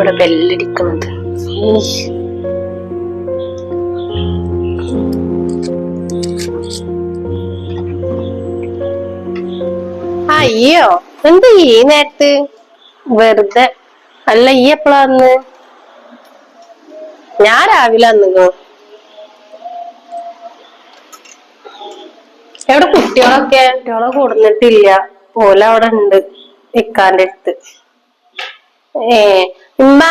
ഇവിടെ ബെല്ലടിക്കുന്നത്. അയ്യോ എന്ത് ഈ നേരത്ത്? വെറുതെ. അല്ല ഈ എപ്പോഴാ വന്ന്? ഞാൻ രാവിലെ വന്നു എവിടെ കുട്ടികളൊക്കെ? കുട്ടികളെ കൂടുന്നിട്ടില്ല. പോലെ അവിടെ ഉണ്ട് ഇക്കാന്റെ അടുത്ത്. ഏ ഉമ്മ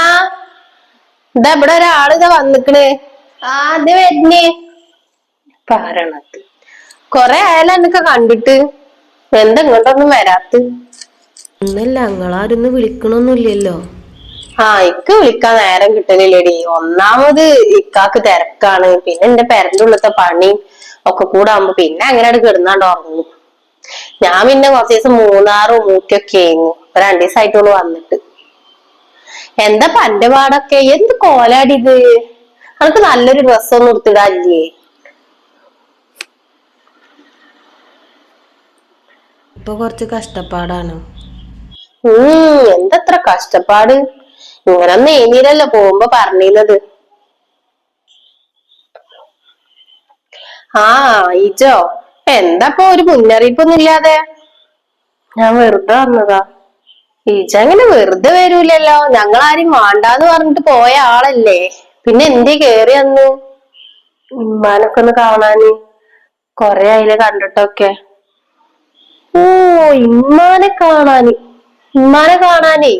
ഇതാ ഇവിടെ ഒരാൾ ഇതാ വന്നിക്കണ്. ആദ്യം വരുന്നേ. പറയണത്. കൊറേ ആയാലും എന്നൊക്കെ കണ്ടിട്ട്. എന്താ ഇങ്ങോട്ടൊന്നും വരാത്ത? ഒന്നല്ല ഞങ്ങളാരൊന്നും വിളിക്കണൊന്നുമില്ലല്ലോ. ആ ഇക്ക് വിളിക്കാൻ നേരം കിട്ടലില്ലേടി ഒന്നാമത് ഇക്കാക്ക് തിരക്കാണ്. പിന്നെ എന്റെ പെരന്റെ ഉള്ളത്തെ പണി ഒക്കെ കൂടെ ആവുമ്പോ പിന്നെ അങ്ങനെ കിടന്നാണ്ട് ഉറങ്ങും. ഞാൻ പിന്നെ കുറച്ച് ദിവസം മൂന്നാറും മൂക്കൊക്കെ ആയിരുന്നു. രണ്ടു ദിവസമായിട്ടുള്ളൂ വന്നിട്ട്. എന്താ പന്റെ പാടൊക്കെ? എന്ത് കോലാടി ഇത്? അനക്ക് നല്ലൊരു ഡ്രസ് ഒന്നും എടുത്തിടാല്ലേ ഇപ്പൊ കുറച്ച് കഷ്ടപ്പാടാണ്. ഉം എന്തത്ര കഷ്ടപ്പാട്? ഇങ്ങനെ ഏനീരല്ലോ പോകുമ്പോ പറഞ്ഞിരുന്നത്? ആ ഈച്ചോ എന്താപ്പോ ഒരു മുന്നറിയിപ്പൊന്നും ഇല്ലാതെ ഞാൻ വെറുതെ വന്നതാ. ഈച്ച അങ്ങനെ വെറുതെ വരൂലല്ലോ. ആരും വേണ്ടാന്ന് പറഞ്ഞിട്ട് പോയ ആളല്ലേ. പിന്നെ എന്തേ കേറി അന്ന് ഉമ്മാനൊക്കെ ഒന്ന് കാണാന്. കൊറേ ആയില്ലേ കണ്ടിട്ടൊക്കെ. ഓ ഇമ്മാനെ കാണാന്. ഇമ്മാനെ കാണാനേ.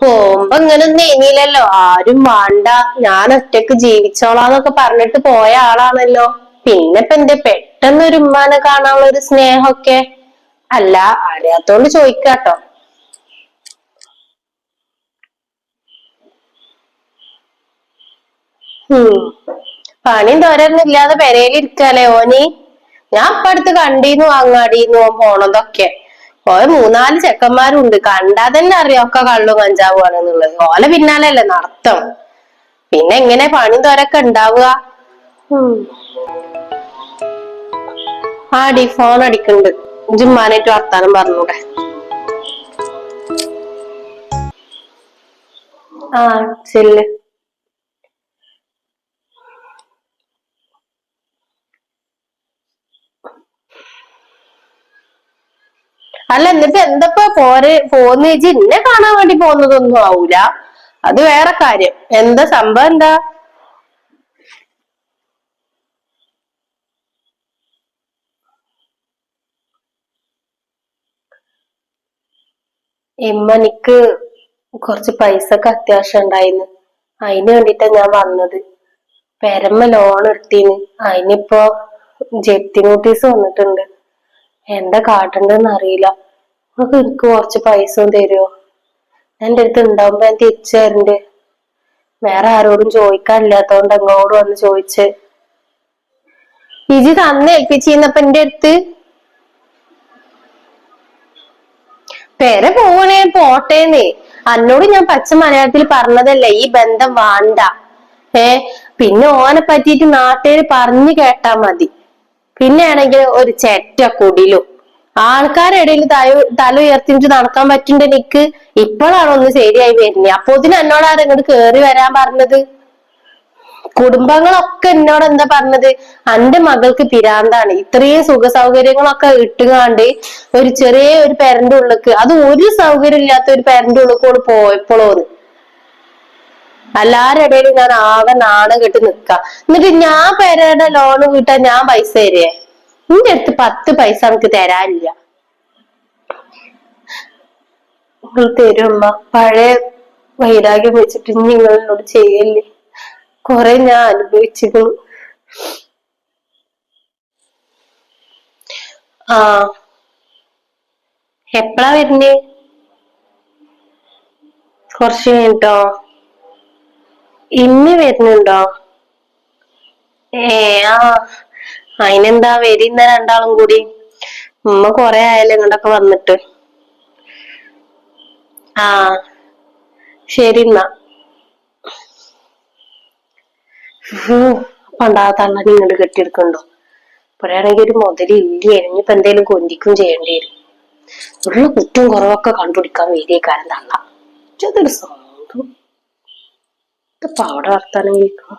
പോകുമ്പോ ഇങ്ങനൊന്നും ഇനിയില്ലല്ലോ ആരും വേണ്ട. ഞാൻ ഒറ്റയ്ക്ക് ജീവിച്ചോളാന്നൊക്കെ പറഞ്ഞിട്ട് പോയ ആളാണല്ലോ. പിന്നെ ഇപ്പൊ എന്റെ പെട്ടെന്ന് ഒരു ഉമ്മാനെ കാണാനുള്ള ഒരു സ്നേഹമൊക്കെ. അല്ല അറിയാത്തോണ്ട് ചോദിക്കാട്ടോ ഉം. പണി തോരൊന്നും ഇല്ലാതെ പെരയിലിരിക്കാലേ ഓനി? ഞാൻ ഇപ്പൊ അടുത്ത് കണ്ടീന്നു അങ്ങാടിന്ന് ഓൻ പോണതൊക്കെ. ഓയ മൂന്നാൽ ചെക്കന്മാരുണ്ട് കണ്ടാ തന്നെ അറിയാം ഒക്കെ കള്ളും കഞ്ചാവും ആണെന്നുള്ളത്. ഓല പിന്നാലല്ലേ നടത്തം. പിന്നെ എങ്ങനെ പണി തോരൊക്കെ ഉണ്ടാവുക? ആടി ഫോൺ അടിക്കണ്ട്. ജുമ്മാനായിട്ട് വർത്താനം പറഞ്ഞൂടെ. ആ ചെല്ല്. അല്ല എന്നിട്ട് എന്തപ്പോ പോര് പോന്ന് ചേച്ചി എന്നെ കാണാൻ വേണ്ടി പോകുന്നതൊന്നും ആവൂല. അത് വേറെ കാര്യം. എന്താ സംഭവം എന്താ? ഇമ്മനിക്ക് കുറച്ച് പൈസക്ക് അത്യാവശ്യം ഉണ്ടായിന്ന് അതിന് വേണ്ടിട്ടാ ഞാൻ വന്നത്. പെരമ്മ ലോൺ എടുത്തിന്. അതിനിപ്പോ ജപ്തി നോട്ടീസ് വന്നിട്ടുണ്ട്. എന്താ കാട്ടണ്ടെന്ന് അറിയില്ല. നിങ്ങൾക്ക് എനിക്ക് കുറച്ച് പൈസ തരുമോ എന്റെ അടുത്ത് ഉണ്ടാവുമ്പോ ഞാൻ തിരിച്ചു തരണ്ട്. വേറെ ആരോടും ചോദിക്കാനില്ലാത്തോണ്ട് അങ്ങോട്ട് വന്ന് ചോദിച്ച്. ഇജി തന്നെ ഏൽപ്പിച്ചിരുന്നപ്പോ എന്റെ അടുത്ത് പെര പോവണേ പോട്ടേന്ന്. അന്നോട് ഞാൻ പച്ച മലയാളത്തിൽ പറഞ്ഞതല്ലേ ഈ ബന്ധം വേണ്ട. ഏ പിന്നെ ഓനെ പറ്റിട്ട് നാട്ടുകാര് പറഞ്ഞു കേട്ടാ മതി. പിന്നെ ആണെങ്കിൽ ഒരു ചെറ്റ കുടിലും. ആൾക്കാരിടയിൽ തല തല ഉയർത്തിട്ട് നടക്കാൻ പറ്റുന്നുണ്ട് എനിക്ക് ഇപ്പോഴാണ് ഒന്ന് ശരിയായി വരുന്നത് അപ്പൊ ഇതിന് എന്നോട് ആരും ഇങ്ങോട്ട് കേറി വരാൻ പറഞ്ഞത്? കുടുംബങ്ങളൊക്കെ എന്നോട് എന്താ പറഞ്ഞത്? അന്റെ മകൾക്ക് പിരാന്താണ്. ഇത്രയും സുഖ സൗകര്യങ്ങളൊക്കെ ഇട്ടുകാണ്ട് ഒരു ചെറിയ ഒരു പെരന്റെ ഉള്ളിക്ക് അത് ഒരു സൗകര്യം ഇല്ലാത്ത ഒരു പെരന്റെ ഉള്ളിക്കോട് പോയപ്പോഴോന്ന് എല്ലാരുടെ ഇടയിൽ ഞാൻ ആകെ നാണം കെട്ട് നിക്ക. എന്നിട്ട് ഞാൻ പേരയുടെ ലോണ് കിട്ടാൻ ഞാൻ പൈസ തരേ നിന്റെ അടുത്ത് പത്ത് പൈസ നമുക്ക് തരാനില്ല. തരുമ്മ പഴയ വൈരാഗ്യം വെച്ചിട്ട് നിങ്ങൾ എന്നോട് ചെയ്യല്ലേ? കൊറേ ഞാൻ അനുഭവിച്ചിരുന്നു. ആ എപ്പഴാ വരുന്നേ? കുറച്ച് കഴിഞ്ഞിട്ടോ? ഇന്ന് വരുന്നുണ്ടോ? ഏ ആ അതിനെന്താ വരുന്ന രണ്ടാളും കൂടി? ഉമ്മ കൊറേ ആയാലും ഇങ്ങോട്ടൊക്കെ വന്നിട്ട്. ആ ശരി എന്നാ. പണ്ടാ തള്ളനെ ഇങ്ങോട്ട് കെട്ടിയെടുക്കണ്ടോ? ഇപ്പോഴാണെങ്കിൽ ഒരു മുതലില്ല ഇനിയിപ്പോ എന്തേലും കൊന്തിക്കും ചെയ്യേണ്ടി വരും. ഉള്ള കുറ്റം കുറവൊക്കെ കണ്ടുപിടിക്കാൻ വേദിയേക്കാരൻ തള്ള അതൊരു സ്വന്തം ഇതിപ്പോ അവിടെ വർത്താനം കേൾക്കണം?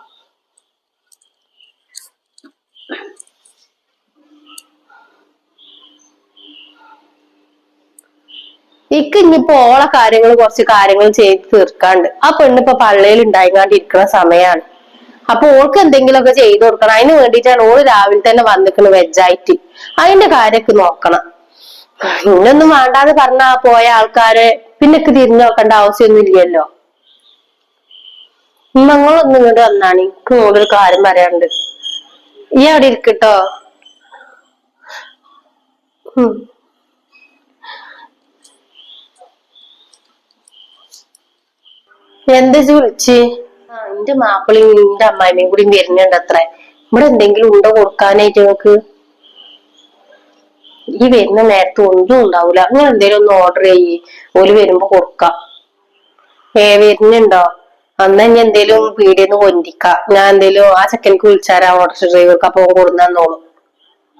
ഇക്ക് ഇനിയിപ്പോ ഓളെ കാര്യങ്ങൾ കുറച്ച് കാര്യങ്ങൾ ചെയ്ത് തീർക്കാണ്ട്. ആ പെണ്ണിപ്പോ പള്ളിയിൽ ഉണ്ടായിക്കാണ്ടിരിക്കുന്ന സമയാണ്. അപ്പൊ ഓൾക്ക് എന്തെങ്കിലുമൊക്കെ ചെയ്തു കൊടുക്കണം. അതിന് വേണ്ടിയിട്ടാണ് ഓൾ രാവിലെ തന്നെ വന്നിക്കണ് വെജായിട്ട് അതിന്റെ കാര്യമൊക്കെ നോക്കണം. ഇന്നൊന്നും വേണ്ടാന്ന് പറഞ്ഞാ പോയ ആൾക്കാരെ പിന്നൊക്കെ തിരിഞ്ഞു നോക്കേണ്ട ആവശ്യമൊന്നും ഇല്ലല്ലോ. നിങ്ങളൊന്നും ഇങ്ങോട്ട് വന്നാണ്. എനിക്ക് നിങ്ങളൊരു കാര്യം പറയാണ്ട് ഈ അവിടെ ഇരിക്കട്ടോ. എന്താ വിളിച്ച്? ആ എന്റെ മാപ്പിളയും എന്റെ അമ്മായിമ്മയും കൂടി വരുന്നുണ്ട് അത്ര. ഇവിടെ എന്തെങ്കിലും ഉണ്ടോ കൊടുക്കാനായിട്ട് നിങ്ങക്ക് ഈ വരുന്ന നേരത്ത് ഒന്നും ഉണ്ടാവൂല. നിങ്ങൾ എന്തേലും ഒന്ന് ഓർഡർ ചെയ്യ്. ഓൽ വരുമ്പോ കൊടുക്കാം. ഏ വരുന്നുണ്ടോ? അന്ന് ഇനി എന്തേലും പീടിയെന്ന് കൊണ്ടിക്കാം ഞാൻ എന്തേലും ആ ചെക്കൻക്ക് വിളിച്ചാരാ ഓർഡർ ഡ്രൈവർക്ക് അപ്പൊ കൊടുന്നോളൂ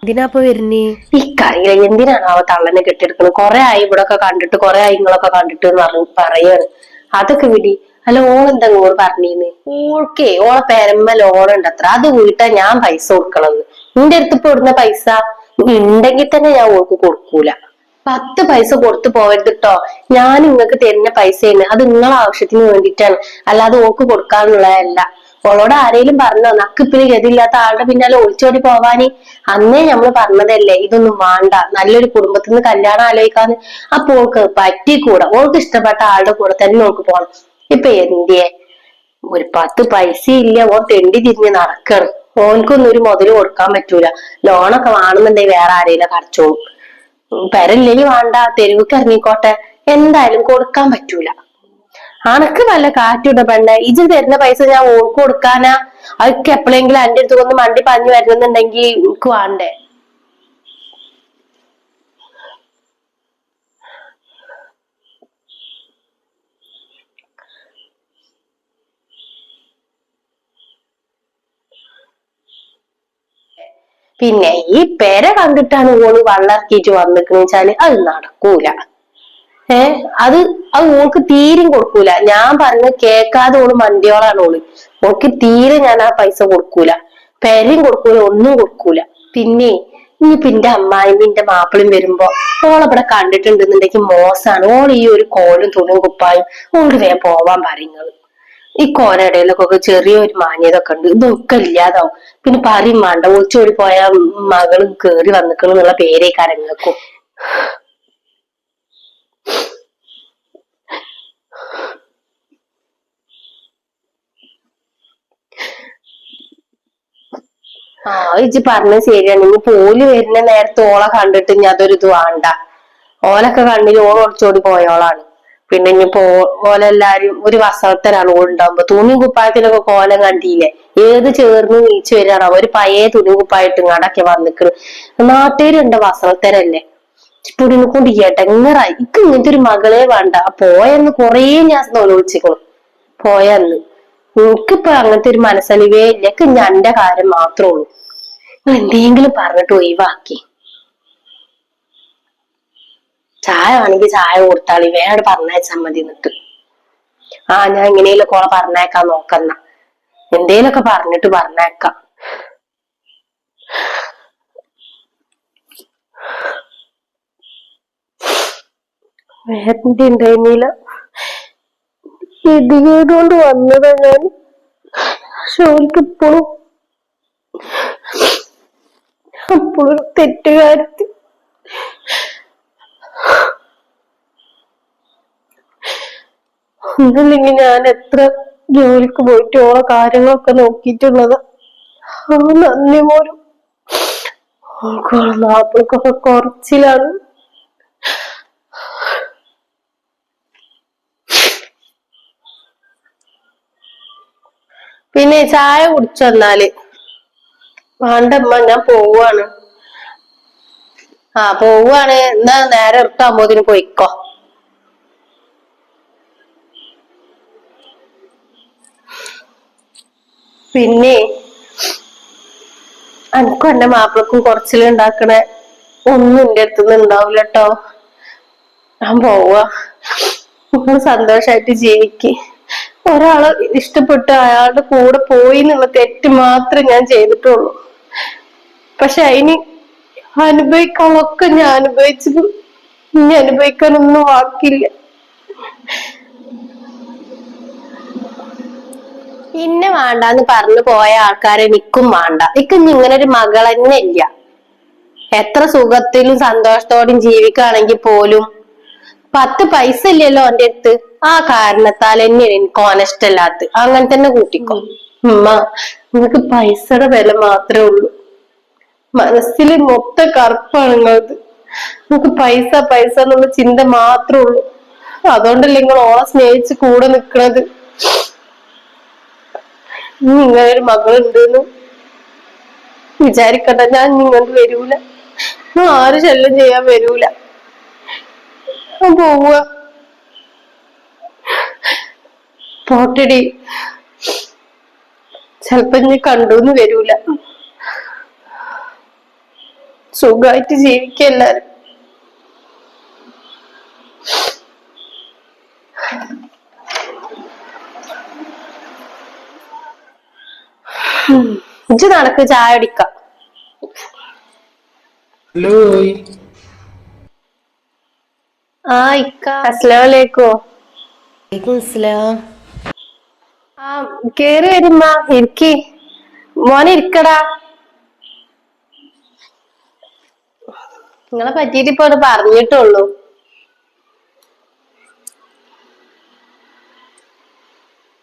എന്തിനാപ്പൊ വരുന്നേ? ഇക്കറിയില്ല എന്തിനാണ് അവ തള്ളനെ കെട്ടിയെടുക്കുന്നത് കൊറേ ആയി ഇവിടെ ഒക്കെ കണ്ടിട്ട് കൊറേ ആയി നിങ്ങളൊക്കെ കണ്ടിട്ട് എന്ന് പറഞ്ഞു പറയാണ്. അതൊക്കെ വിടി. അല്ല ഓളെന്താ ഓൾ പറഞ്ഞീന്ന്? ഓൾക്കേ ഓളെ പേരമ്മ ലോണുണ്ട് ഉണ്ട് അത്ര അത് വീട്ടാ ഞാൻ പൈസ കൊടുക്കണമെന്ന് നിന്റെ അടുത്ത് ഇപ്പൊ ഇടുന്ന പൈസ? ഉണ്ടെങ്കിൽ തന്നെ ഞാൻ ഓൾക്ക് കൊടുക്കൂല. പത്ത് പൈസ കൊടുത്തു പോകരുത് കേട്ടോ ഞാൻ നിങ്ങൾക്ക് തരുന്ന പൈസയാണ് അത് നിങ്ങളെ ആവശ്യത്തിന് വേണ്ടിയിട്ടാണ് അല്ലാതെ ഓൾക്ക് കൊടുക്കാനുള്ളതല്ല. ഓളോട് ആരെങ്കിലും പറഞ്ഞോ? നക്കിപ്പിന് ഗതിയില്ലാത്ത ആളുടെ പിന്നാലെ ഒളിച്ചോടി പോവാന്. അന്നേ നമ്മൾ പറഞ്ഞതല്ലേ ഇതൊന്നും വേണ്ട. നല്ലൊരു കുടുംബത്തിൽ നിന്ന് കല്യാണം ആലോചിക്കാന്ന് അപ്പൊ ഓൾക്ക് പറ്റിക്കൂടാ. ഓൾക്ക് ഇഷ്ടപ്പെട്ട ആളുടെ കൂടെ തന്നെ ഓൾക്ക് പോണം. ഇപ്പൊ എന്തിയെ? ഒരു പത്ത് പൈസ ഇല്ല ഓൻ തെണ്ടി തിരിഞ്ഞ് നടക്കണം. ഓൻക്കൊന്നും ഒരു മുതൽ കൊടുക്കാൻ പറ്റൂല. ലോണൊക്കെ വേണമെന്നുണ്ടെങ്കിൽ വേറെ ആരെയും അടച്ചോളും. പെരല്ലേ വേണ്ട തെരുവുക്ക് ഇറങ്ങിക്കോട്ടെ. എന്തായാലും കൊടുക്കാൻ പറ്റൂല. അനക്ക് നല്ല കാറ്റുണ്ട പെണ്ണെ. ഇജ് തരുന്ന പൈസ ഞാൻ ഓൾക്ക് കൊടുക്കാനാ? അതൊക്കെ എപ്പോഴെങ്കിലും അന്റെ അടുത്ത് ഒന്ന് മണ്ടി പറഞ്ഞു വരുന്നുണ്ടെങ്കിൽ എനിക്ക് വേണ്ടേ? പിന്നെ ഈ പെര കണ്ടിട്ടാണ് ഓൾ വള്ളർക്കിട്ട് വന്നിക്കണെന്ന് വെച്ചാൽ അത് നടക്കൂല. ഏ? അത് അത് ഓൾക്ക് തീരും കൊടുക്കൂല. ഞാൻ പറഞ്ഞ കേക്കാതെ ഓൾ മണ്ടിയോളാണ് ഓൾ. ഓൾക്ക് തീരെ ഞാൻ ആ പൈസ കൊടുക്കൂല. പെരയും കൊടുക്കൂല ഒന്നും കൊടുക്കൂല. പിന്നെ ഇനി പിന്റെ അമ്മായി എന്റെ മാപ്പിളും വരുമ്പോ ഓളവിടെ കണ്ടിട്ടുണ്ടെന്നുണ്ടെങ്കിൽ മോശമാണ്. ഓൾ ഈ ഒരു കോലും തുണിയും കുപ്പായും ഓൾ വേഗം പോവാൻ പറയുന്നത് ഈ കോരടയിലൊക്കെ ചെറിയൊരു മാന്യതൊക്കെ ഉണ്ട്. ഇതൊക്കെ ഇല്ലാതാവും. പിന്നെ പറയും വേണ്ട ഒളിച്ചോടി പോയ മകളും കേറി വന്നിക്കണം എന്നുള്ള പേരെ കരങ്ങൾക്കും ആ ഇജ്ജ് പറഞ്ഞത് ശരിയാണ് ഇനി പോൽ വരുന്ന നേരത്തെ ഓളെ കണ്ടിട്ട് ഇനി അതൊരു ഇത് വേണ്ട. ഓലൊക്കെ കണ്ണിൽ ഓൾ പോയോളാണ്. പിന്നെ ഇനിയിപ്പോ ഓലെല്ലാരും ഒരു വസവത്തരാണ് ഓളുണ്ടാവുമ്പോ തുണി കുപ്പായത്തിലൊക്കെ കോലം കണ്ടില്ലേ? ഏത് ചേർന്ന് നീച്ചു വരാണോ ഒരു പഴയ തുണി കുപ്പായിട്ട് ഇങ്ങാടൊക്കെ വന്നിക്കണ്. നാട്ടുകാരുണ്ട് വസവത്തരല്ലേ പുടിനെ കൊണ്ട് എടങ്ങറായി ഇക്ക് ഇങ്ങനത്തെ ഒരു മകളെ വേണ്ട. പോയെന്ന് കൊറേ ഞാൻ നോലോചിക്കണു പോയെന്ന്. എനിക്കിപ്പോ അങ്ങനത്തെ ഒരു മനസ്സലിവേ ഇല്ല. എനിക്ക് ഞാൻ എന്റെ കാര്യം മാത്രമേ ഉള്ളൂ. എന്തെങ്കിലും പറഞ്ഞിട്ട് ഒഴിവാക്കി. ചായ വേണമെങ്കിൽ ചായ കൊടുത്താളി. വേറെ പറഞ്ഞയച്ചാൽ മതി എന്നിട്ട്. ആ ഞാൻ എങ്ങനെയും കോളെ പറഞ്ഞേക്കാൻ നോക്കന്ന. എന്തേലൊക്കെ പറഞ്ഞിട്ട് പറഞ്ഞേക്കാം വേറെ ഉണ്ടായിരുന്നില്ല ഇടികേട് വന്നതാ ഞാൻ പക്ഷെ ഇപ്പോഴും അപ്പോഴും തെറ്റുകാരത്തി ഒന്നല്ലെങ്കിൽ ഞാൻ എത്ര ജോലിക്ക് പോയിട്ട് ഓളെ കാര്യങ്ങളൊക്കെ നോക്കിയിട്ടുള്ളത്. ആ നന്ദി പോലും മാപ്പിൾക്കൊക്കെ കുറച്ചിലാണ്. പിന്നെ ചായ കുടിച്ചു വന്നാൽ വേണ്ടമ്മ ഞാൻ പോവാണ്. ആ പോവാണ്. എന്നാ നേരെ ഇറക്കാകുമ്പോതിന് പോയിക്കോ. പിന്നെ എനിക്കും എന്റെ മാപ്പിളക്കും കുറച്ചിലുണ്ടാക്കണ ഒന്നും എന്റെ അടുത്തുനിന്ന് ഉണ്ടാവില്ല കേട്ടോ ഞാൻ പോവാ. സന്തോഷായിട്ട് ജീവിക്ക്. ഒരാൾ ഇഷ്ടപ്പെട്ട് അയാളുടെ കൂടെ പോയി എന്നുള്ള തെറ്റ് മാത്രമേ ഞാൻ ചെയ്തിട്ടുള്ളൂ. പക്ഷെ അതിന് അനുഭവിക്കാനൊക്കെ ഞാൻ അനുഭവിച്ചത് ഇനി അനുഭവിക്കാനൊന്നും വാക്കില്ല ഇന്നെ വേണ്ടാന്ന് പറഞ്ഞു പോയ ആൾക്കാരെ നിക്കും വേണ്ട. നിക്ക് ഇങ്ങനെ ഒരു മകൾ തന്നെ ഇല്ല. എത്ര സുഖത്തിലും സന്തോഷത്തോടെയും ജീവിക്കുകയാണെങ്കിൽ പോലും പത്ത് പൈസ ഇല്ലല്ലോ എന്റെ അടുത്ത്. ആ കാരണത്താൽ തന്നെയാണ് എനിക്ക് ഓനഷ്ടല്ലാത്ത അങ്ങനെ തന്നെ കൂട്ടിക്കോ. ഉമ്മ നിനക്ക് പൈസയുടെ വില മാത്രമേ ഉള്ളൂ. മനസ്സിൽ മൊത്ത കറുപ്പാണ് നിങ്ങളത് നിങ്ങൾക്ക് പൈസ പൈസ എന്നുള്ള ചിന്ത മാത്രമേ ഉള്ളൂ. അതുകൊണ്ടല്ലേ നിങ്ങൾ ഓളെ സ്നേഹിച്ച് കൂടെ നിക്കണത്. ഇനി ഇങ്ങനെ ഒരു മകളുണ്ടെന്ന് വിചാരിക്കണ്ട ഞാൻ നിങ്ങൾക്ക് വരൂല. ആരും ശല്യം ചെയ്യാൻ വരൂല. പോവുക. പോട്ടടി. ചെലപ്പോ ഇനി കണ്ടൂന്ന് വരൂല. സുഖമായിട്ട് ജീവിക്കുക എല്ലാരും. ഇജ്ജ് നടക്ക് ചായ അടിക്കാം ഹലോ. ആ ഇക്ക. അസ്സലാമലൈക്കും വലൈക്കും അസ്സലാം. ആ കേറി വരുമ്മ. ഇരിക്കി. മോനെ ഇരിക്കടാ. നിങ്ങളെ പറ്റിയിട്ട് ഇപ്പൊ അത് പറഞ്ഞിട്ടുള്ളൂ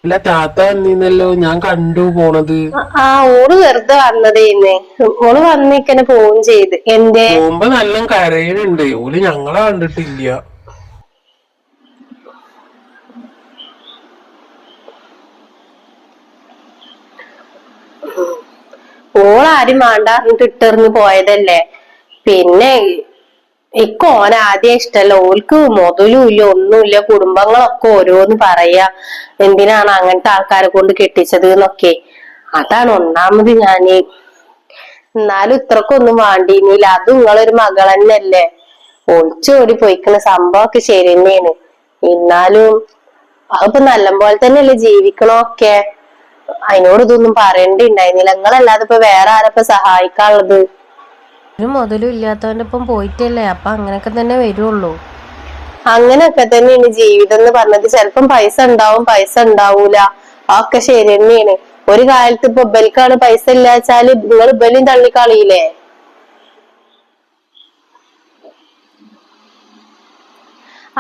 അല്ല താത്ത വന്നീന്നല്ലോ. ഞാൻ കണ്ടു പോണത്. ആ, ഓൾ വെറുതെ വന്നതേന്ന്. ഓൾ വന്നിക്കനെ പോവും ചെയ്ത്. എന്തേ? പോകുമ്പോ നല്ല കരയണുണ്ട്. ഓൽ ഞങ്ങളെ കണ്ടിട്ടില്ല. ഓളാരും വേണ്ട പറഞ്ഞിട്ട് ഇട്ടെറിഞ്ഞ് പോയതല്ലേ. പിന്നെ ഇക്ക് ഓൻ ആദ്യം ഇഷ്ടല്ല. ഓൽക്ക് മുതലും ഇല്ല ഒന്നുമില്ല കുടുംബങ്ങളൊക്കെ ഓരോന്ന് പറയാ. എന്തിനാണ് അങ്ങനത്തെ ആൾക്കാരെ കൊണ്ട് കെട്ടിച്ചത് എന്നൊക്കെ. അതാണ് ഒന്നാമത് ഞാൻ. എന്നാലും ഇത്രക്കൊന്നും വേണ്ടിയില്ല അത് നിങ്ങളൊരു മകൾ തന്നെയല്ലേ. ഒളിച്ചോടി പോയിക്കുന്ന സംഭവമൊക്കെ ശരി തന്നെയാണ്. എന്നാലും അതിപ്പോ നല്ല പോലെ തന്നെയല്ലേ ജീവിക്കണമൊക്കെ. അതിനോട് ഇതൊന്നും പറയണ്ടിണ്ടായിരുന്നില്ല നിങ്ങളല്ലാതെ ഇപ്പൊ വേറെ ആരപ്പ സഹായിക്കാനുള്ളത്? ഒരു മുതലും ഇല്ലാത്തവന്റെ ഒപ്പം പോയിട്ടല്ലേ? അപ്പൊ അങ്ങനെയൊക്കെ തന്നെ വരുള്ളൂ. അങ്ങനെയൊക്കെ തന്നെയാണ് ജീവിതം എന്ന് പറഞ്ഞത് ചിലപ്പം പൈസ ഉണ്ടാവും പൈസ ഉണ്ടാവൂല. ഒക്കെ ശരി തന്നെയാണ്. ഒരു കാലത്ത് ഇപ്പൊ ബൽക്കാണ് പൈസ ഇല്ലാച്ചാൽ നിങ്ങൾ ബലിയും തള്ളിക്കളിയില്ലേ?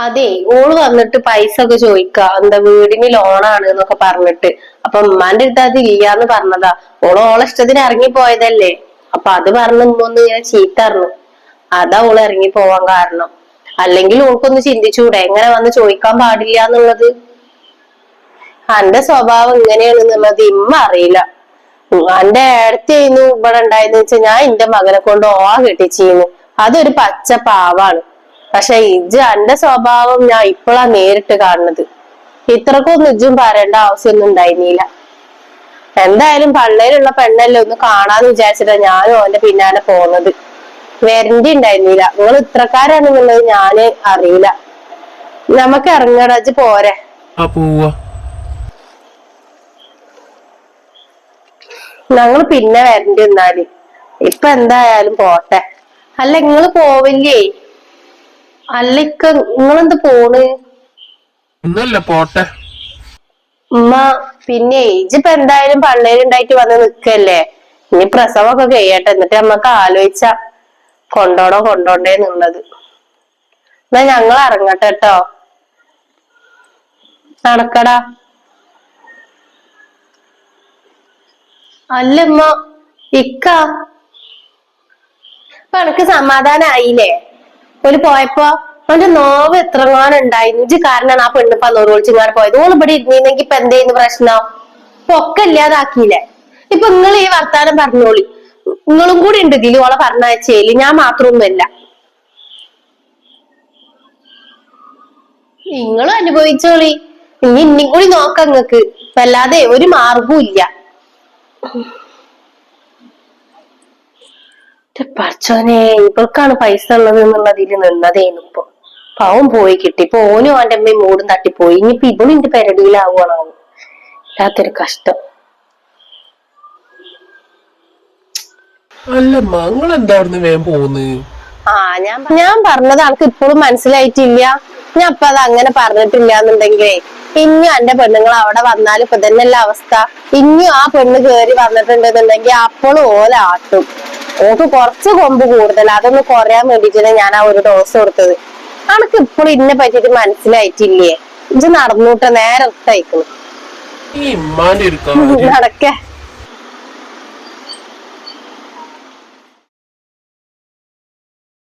അതെ ഓൾ വന്നിട്ട് പൈസ ഒക്കെ ചോദിക്ക. എന്താ വീടിന് ലോണാണ് എന്നൊക്കെ പറഞ്ഞിട്ട്. അപ്പൊ ഉമ്മാന്റെ അടുത്ത് അത് ഇല്ലാന്ന് പറഞ്ഞതാ. ഓൾ ഓളെ ഇഷ്ടത്തിന് ഇറങ്ങി പോയതല്ലേ അപ്പൊ അത് പറഞ്ഞ് ഉമ്മൊന്ന് ഇങ്ങനെ ചീത്ത അറിഞ്ഞു അതാ ഓൾ ഇറങ്ങി പോവാൻ കാരണം. അല്ലെങ്കിൽ ഓൾക്കൊന്ന് ചിന്തിച്ചൂടെ എങ്ങനെ വന്ന് ചോദിക്കാൻ പാടില്ല എന്നുള്ളത്? അന്റെ സ്വഭാവം ഇങ്ങനെയാണെന്നുള്ളത് ഇമ്മ അറിയില്ല. എന്റെ ഏടത്തിയായിരുന്നു ഇവിടെ ഉണ്ടായെന്ന് വെച്ചാൽ ഞാൻ എന്റെ മകനെ കൊണ്ട് ഓ കെട്ടിച്ചിരുന്നു അതൊരു പച്ച പാവാണ്. പക്ഷെ ഇജ് എന്റെ സ്വഭാവം ഞാൻ ഇപ്പോഴാ നേരിട്ട് കാണുന്നത്. ഇത്രക്കൊന്നും ഇജും പറയേണ്ട ആവശ്യമൊന്നും ഉണ്ടായിരുന്നില്ല. എന്തായാലും പള്ളയിലുള്ള പെണ്ണല്ലേ ഒന്ന് കാണാന്ന് വിചാരിച്ചിട്ടാ ഞാനും ഓന്റെ പിന്നാലെ പോന്നത്. വരണ്ടി ഉണ്ടായിരുന്നില്ല. നിങ്ങൾ ഇത്രക്കാരാണെന്നുള്ളത് ഞാൻ അറിയില്ല. നമുക്ക് ഇറങ്ങടച്ച് പോരെ. ഞങ്ങൾ പിന്നെ വരണ്ടി എന്നാൽ ഇപ്പൊ എന്തായാലും പോട്ടെ. അല്ല നിങ്ങൾ പോവില്ലേ? അല്ല ഇക്ക നിങ്ങളെന്ത് പോണ്? പോട്ടെ. ഉമ്മ പിന്നെ ഇജിപ്പോ എന്തായാലും പള്ളേലുണ്ടായിട്ട് വന്ന് നിക്കല്ലേ? ഇനി പ്രസവമൊക്കെ കഴിയട്ടെ. എന്നിട്ട് നമ്മക്ക് ആലോചിച്ച കൊണ്ടോണോ കൊണ്ടോണ്ടേ എന്നുള്ളത്. എന്നാ ഞങ്ങൾ ഇറങ്ങട്ടെ കേട്ടോ നടക്കടാ. അല്ലമ്മ ഇക്ക. ഇപ്പൊ എനക്ക് സമാധാനായില്ലേ? ഓൽ പോയപ്പോ അവന്റെ നോവ് എത്രങ്ങാനും ഉണ്ടായിരുന്നു ഇജ്ജ് കാരണമാണ് ആ പെണ്ണ് പന്നോറ് വിളിച്ചിങ്ങാട് പോയത്. ഓൾ ഇവിടെ ഇരുന്നിരുന്നെങ്കി ഇപ്പൊ എന്തേന്ന് പ്രശ്നം? ഇപ്പൊ ഒക്കെ ഇല്ലാതാക്കിയില്ലേ? ഇപ്പൊ നിങ്ങൾ ഈ വർത്താനം പറഞ്ഞോളി. നിങ്ങളും കൂടി ഉണ്ട് ഇതിൽ. ഓളെ പറഞ്ഞയച്ചേൽ. ഞാൻ മാത്രമൊന്നുമല്ല നിങ്ങളും അനുഭവിച്ചോളി. ഇനി ഇന്നും കൂടി നോക്കാം നിങ്ങക്ക് വല്ലാതെ ഒരു മാർഗവും ഇല്ല. പറച്ചോനെ ഇവൾക്കാണ് പൈസ ഉള്ളത് എന്നുള്ളതിൽ നിന്നതേനു ഇപ്പൊ. പാവം പോയി കിട്ടി. ഇപ്പൊ ഓനും അവന്റെ അമ്മയും മൂടും തട്ടിപ്പോയി. ഇനിയിപ്പൊ ഇവളും എന്റെ പെരടിയിലാവുകയാണോ വല്ലാത്തൊരു കഷ്ടം. അല്ല മങ്ങൾ എന്താ അവിടുന്ന് വേഗം പോകുന്നത് ആ ഞാൻ ഞാൻ പറഞ്ഞത് ആൾക്ക് ഇപ്പോഴും മനസ്സിലായിട്ടില്ല. ഞാൻ അപ്പൊ അത് അങ്ങനെ പറഞ്ഞിട്ടില്ല എന്നുണ്ടെങ്കിലേ ഇനിയും എന്റെ പെണ്ണുങ്ങൾ അവിടെ വന്നാൽ ഇപ്പൊ തന്നെയല്ല അവസ്ഥ. ഇനിയും ആ പെണ്ണ് കേറി വന്നിട്ടുണ്ടെന്നുണ്ടെങ്കിൽ അപ്പോഴും ഓലാട്ടും ഓക്ക് കുറച്ച് കൊമ്പ് കൂടുതൽ അതൊന്ന് കുറയാൻ വേണ്ടിട്ടാണ് ഞാൻ ആ ഒരു ഡോസ് കൊടുത്തത്. അനക്ക് ഇപ്പോഴും ഇന്നെ പറ്റിട്ട് മനസ്സിലായിട്ടില്ലേ? ഇത് നടന്നൂട്ടെ നേരത്തെ നടക്കേ.